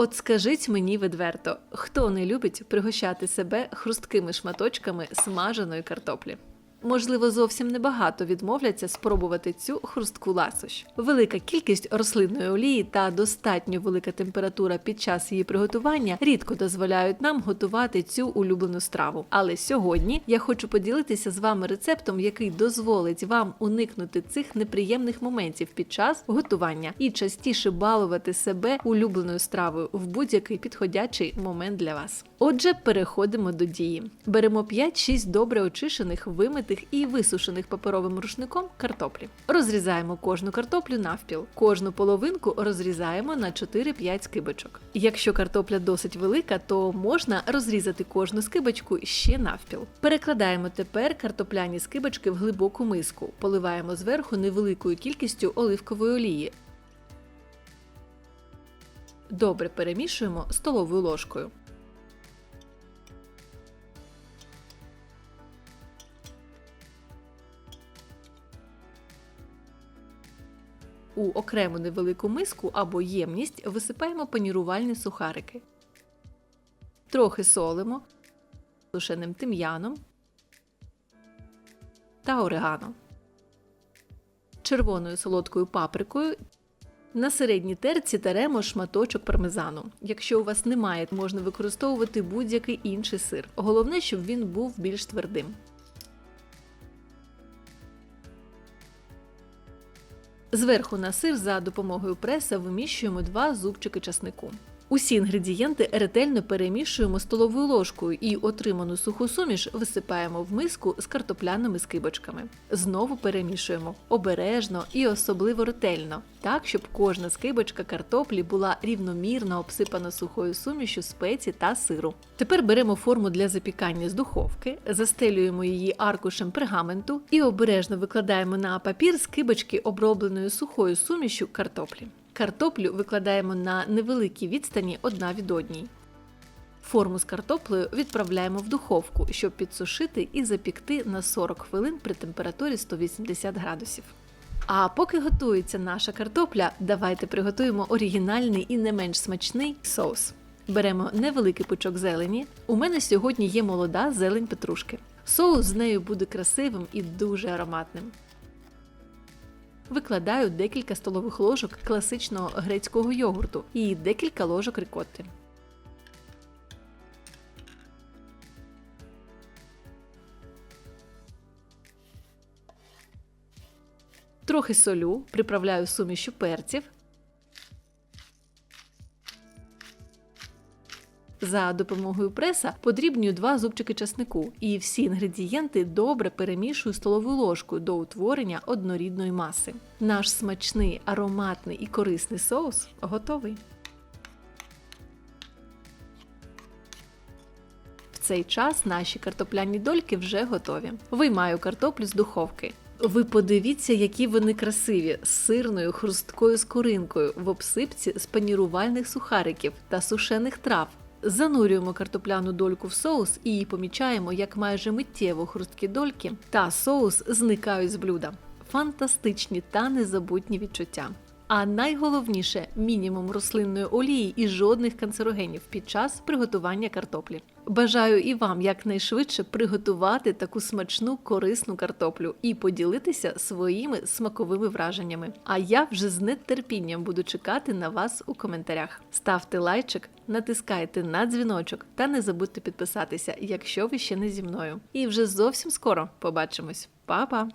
От скажіть мені відверто, хто не любить пригощати себе хрусткими шматочками смаженої картоплі? Можливо, зовсім небагато відмовляться спробувати цю хрустку ласощ. Велика кількість рослинної олії та достатньо велика температура під час її приготування рідко дозволяють нам готувати цю улюблену страву. Але сьогодні я хочу поділитися з вами рецептом, який дозволить вам уникнути цих неприємних моментів під час готування і частіше балувати себе улюбленою стравою в будь-який підходячий момент для вас. Отже, переходимо до дії. Беремо 5-6 добре очищених, вимитих і висушених паперовим рушником картоплі. Розрізаємо кожну картоплю навпіл. Кожну половинку розрізаємо на 4-5 скибочок. Якщо картопля досить велика, то можна розрізати кожну скибочку ще навпіл. Перекладаємо тепер картопляні скибочки в глибоку миску, поливаємо зверху невеликою кількістю оливкової олії. Добре перемішуємо столовою ложкою. У окрему невелику миску або ємність висипаємо панірувальні сухарики. Трохи солимо сушеним тим'яном та орегано. Червоною солодкою паприкою на середній терці теремо шматочок пармезану. Якщо у вас немає, можна використовувати будь-який інший сир. Головне, щоб він був більш твердим. Зверху на сир за допомогою преса виміщуємо два зубчики часнику. Усі інгредієнти ретельно перемішуємо столовою ложкою і отриману суху суміш висипаємо в миску з картопляними скибочками. Знову перемішуємо обережно і особливо ретельно, так щоб кожна скибочка картоплі була рівномірно обсипана сухою сумішю спецій та сиру. Тепер беремо форму для запікання з духовки, застелюємо її аркушем пергаменту і обережно викладаємо на папір скибочки обробленою сухою сумішю картоплі. Картоплю викладаємо на невеликій відстані одна від одній. Форму з картоплею відправляємо в духовку, щоб підсушити і запікти на 40 хвилин при температурі 180 градусів. А поки готується наша картопля, давайте приготуємо оригінальний і не менш смачний соус. Беремо невеликий пучок зелені. У мене сьогодні є молода зелень петрушки. Соус з нею буде красивим і дуже ароматним. Викладаю декілька столових ложок класичного грецького йогурту і декілька ложок рикотти. Трохи солю, приправляю сумішю перців. За допомогою преса подрібнюю два зубчики часнику і всі інгредієнти добре перемішую столовою ложкою до утворення однорідної маси. Наш смачний, ароматний і корисний соус готовий. В цей час наші картопляні дольки вже готові. Виймаю картоплю з духовки. Ви подивіться, які вони красиві з сирною хрусткою скоринкою в обсипці з панірувальних сухариків та сушених трав. Занурюємо картопляну дольку в соус і помічаємо, як майже миттєво хрусткі дольки та соус зникають з блюда. Фантастичні та незабутні відчуття. А найголовніше мінімум рослинної олії і жодних канцерогенів під час приготування картоплі. Бажаю і вам якнайшвидше приготувати таку смачну корисну картоплю і поділитися своїми смаковими враженнями. А я вже з нетерпінням буду чекати на вас у коментарях. Ставте лайчик, натискайте на дзвіночок та не забудьте підписатися, якщо ви ще не зі мною. І вже зовсім скоро побачимось. Па-па!